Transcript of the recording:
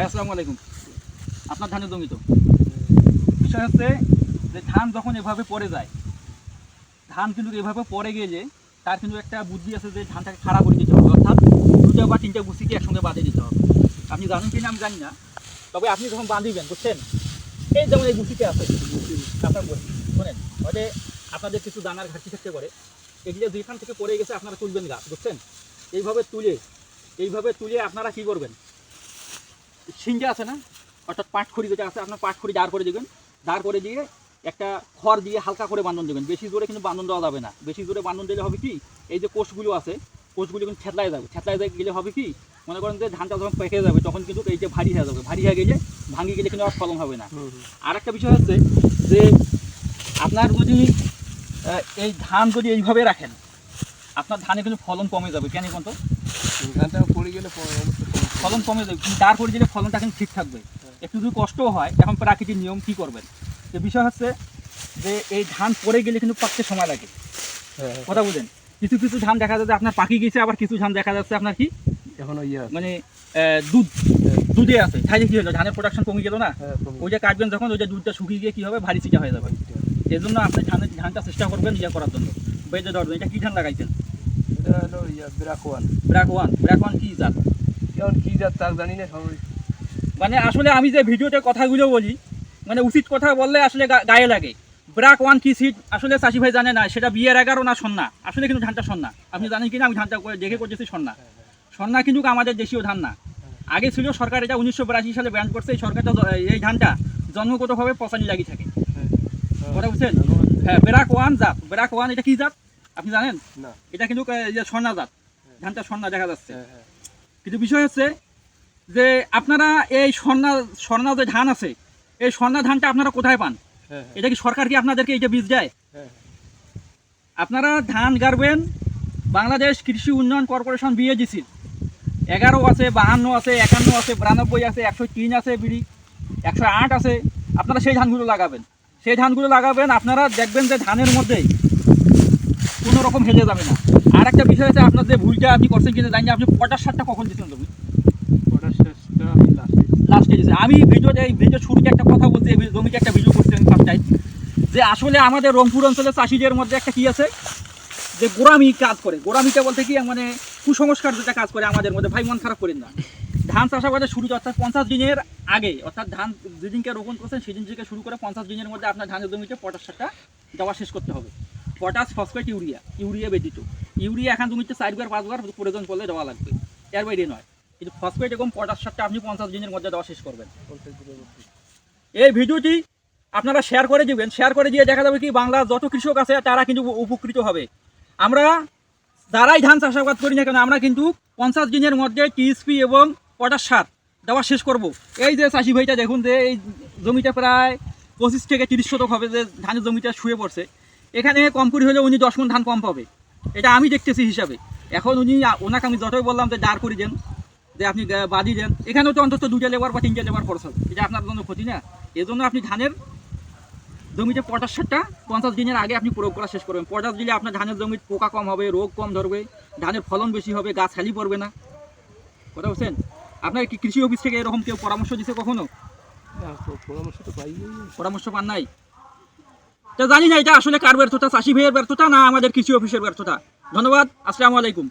ভাই, আসসালামু আলাইকুম। আপনার ধানের জমি তো। বিষয় হচ্ছে যে ধান যখন এভাবে পড়ে যায়, ধান কিন্তু এভাবে পড়ে গেলে তার কিন্তু একটা বুদ্ধি আছে যে ধানটাকে খাড়া করে দিতে হবে। অর্থাৎ দুটো বা তিনটে গুছিকে একসঙ্গে বাঁধে দিতে হবে। আপনি জানেন কিনা আমি জানি না, তবে আপনি যখন বাঁধিবেন, বুঝছেন? এই যেমন এই গুছিতে আছে, আপনার শোনেন? হয়তো আপনাদের কিছু দানার ঘাটতি থাকতে পারে। এগুলো যেখান থেকে পড়ে গেছে, আপনারা তুলবেন গাছ বুঝছেন? এইভাবে তুলে এইভাবে তুলে আপনারা কি করবেন? সিঙ্গে আছে না? অর্থাৎ পাটখড়ি যেটা আছে আপনার পাটখড়ি দাঁড় করে দেবেন। দাঁড় করে দিয়ে একটা খড় দিয়ে হালকা করে বান্ধন দেবেন। বেশি জোরে কিন্তু বান্ধন দেওয়া যাবে না। বেশি জোরে বান্ধন দিলে হবে কি এই যে কোষগুলো আছে কোষগুলো কিন্তু থেতলায় যাবে। থেতলায় যাবে গেলে হবে কি মনে করেন যে ধানটা যখন পেকে যাবে তখন কিন্তু এই যে ভারী হয়ে যাবে। ভারী হয়ে গেলে ভাঙি গেলে কিন্তু আর ফলন হবে না। আর একটা বিষয় হচ্ছে যে আপনার যদি এই ধান যদি এইভাবে রাখেন আপনার ধানে কিন্তু ফলন কমে যাবে। কেন এখন তো ধানটা পড়ে গেলে ফলন কমে যাবে কিন্তু দাঁড় করে দিলে ফলনটা কিন্তু ঠিক থাকবে। একটু যদি কষ্টও হয় এখন প্রাকৃতিক নিয়ম কি করবেন? তো বিষয় হচ্ছে যে এই ধান পড়ে গেলে কিন্তু পাকতে সময় লাগে। হ্যাঁ, কথা বুঝেন? কিছু কিছু ধান দেখা যাচ্ছে আপনার পাকি গেছে আবার কিছু ধান দেখা যাচ্ছে আপনার কি? এখন ইয়ে। মানে দুধ দুধে আছে। তাই কি হলো? ধানের প্রোডাকশন কমে গেল না? হ্যাঁ, ওইটা কাটবেন যখন ওইটা দুধটা শুকিয়ে গিয়ে কি হবে? ভারী চিটা হয়ে যাবে। এই জন্য আপনি ধানের ধানটা চেষ্টা করবেন ইয়ে করার জন্য। বেজে জন্য এটা কী ধান লাগাইছেন? এটা হলো ইয়ে ব্রাকওয়ান ব্র্যাক ওয়ান ব্র্যাক ওয়ান কি জাত? কি তার জানি না সবাই। মানে আসলে আমি যে ভিডিওতে কথাগুলো বলি মানে উচিত কথা বললে আসলে গায়ে লাগে। ব্রাক ওয়ান কি সিট? আসলে চাষি ভাই জানে না সেটা বিয়ের এগারো না সন্না। আসলে কিন্তু ধানটা সন্না। আপনি জানেন কিনা? আমি ধানটা দেখে করতেছি সন্না। সন্না কিন্তু আমাদের দেশীয় ধান না। আগে ছিল সরকার এটা উনিশশো বিরাশি সালে ব্যান করছে এই সরকারটা এই ধানটা জন্মগতভাবে পচানি লাগি থাকে। কথা বুঝছেন? হ্যাঁ ব্রাক ওয়ান জাত। ব্রাক ওয়ান এটা কি জাত? আপনি জানেন? এটা কিন্তু স্বর্ণা জাত। ধানটা স্বর্ণা দেখা যাচ্ছে। হ্যাঁ, হ্যাঁ। কিন্তু বিষয় হচ্ছে যে আপনারা এই স্বর্ণা স্বর্ণা যে ধান আছে এই স্বর্ণা ধানটা আপনারা কোথায় পান? হ্যাঁ, এটা কি সরকার কি আপনাদেরকে এইটা বীজ দেয়? হ্যাঁ, আপনারা ধান গাড়বেন বাংলাদেশ কৃষি উন্নয়ন কর্পোরেশন বিএজিসির এগারো আছে বাহান্ন আছে একান্ন আছে বিরানব্বই আছে একশো তিন আছে বিড়ি একশো আট আছে। আপনারা সেই ধানগুলো লাগাবেন। সেই ধানগুলো লাগাবেন আপনারা দেখবেন যে ধানের মধ্যে কোনো রকম হেলে যাবে না। আর একটা বিষয় আছে আপনার যে ভুলটা আপনি করছেন কিনা জানি আপনি পটাশ সারটা কখন দিচ্ছেন তুমি আমি লাস্টে দিয়েছে আমি ভিডিওতে এই ভিডিও শুরুতে একটা কথা বলছি জমিতে একটা ভিডিও করছি আমি ফার্স্ট টাইম যে আসলে আমাদের রংপুর অঞ্চলের চাষিদের মধ্যে একটা কি আছে? যে গোড়ামি কাজ করে। গোড়ামিটা বলতে কি মানে কুসংস্কার যেটা কাজ করে আমাদের মধ্যে। ভাই মন খারাপ করেন না। ধান চাষাবাদের শুরু অর্থাৎ পঞ্চাশ দিনের আগে। অর্থাৎ ধান যেদিনকে রোপণ করছেন সেদিন থেকে শুরু করে পঞ্চাশ দিনের মধ্যে আপনার ধানের জমিতে পটাশ সারটা দেওয়া শেষ করতে হবে। পটাশ ফসফেট ইউরিয়া ইউরিয়া ব্যতীত। ইউরিয়া এখন জমিতে চারবার পাঁচবার প্রয়োজন পড়লে দেওয়া লাগবে। এর বাইরে নয়। কিন্তু ফসফেট এবং পটাশ সারটা আপনি পঞ্চাশ দিনের মধ্যে দেওয়া শেষ করবেন। এই ভিডিওটি আপনারা শেয়ার করে দিবেন। শেয়ার করে দিয়ে দেখা যাবে কি বাংলার যত কৃষক আছে, তারা কিন্তু উপকৃত হবে। আমরা যারাই ধান চাষাবাদ করি না কেন, আমরা কিন্তু পঞ্চাশ দিনের মধ্যে টিএসপি এবং পটাশ সার দেওয়া শেষ করব। এই যে চাষি ভাইটা দেখুন যে এই জমিটা প্রায় পঁচিশ থেকে তিরিশ শতক হবে যে ধানের জমিটা শুয়ে পড়ছে। এখানে কম করে হলে উনি দশ মন ধান কম পাবে। এটা আমি দেখতেছি হিসাবে। এখন উনি ওনাকে আমি যতই বললাম যে দাঁড় করে দেন যে আপনি বাদি দেন এখানেও তো অন্তত দুটা লেবার বা তিনটা লেবার খরচ হবে। এটা আপনার জন্য ক্ষতি না। এজন্য আপনি ধানের জমিতে পটাশ সারটা পঞ্চাশ দিনের আগে আপনি প্রয়োগ করা শেষ করবেন। পটাশ দিলে আপনার ধানের জমির পোকা কম হবে রোগ কম ধরবে ধানের ফলন বেশি হবে গাছ খালি পড়বে না। কথা বলছেন? আপনার কি কৃষি অফিস থেকে এরকম কেউ পরামর্শ দিছে কখনো? পরামর্শ তো পাই পরামর্শ পান নাই? তো জানি না এটা আসলে কার ব্যর্থতা, চাষি ভাইয়ের ব্যর্থতা না আমাদের কৃষি অফিসের ব্যর্থতা। ধন্যবাদ, আসসালামু আলাইকুম।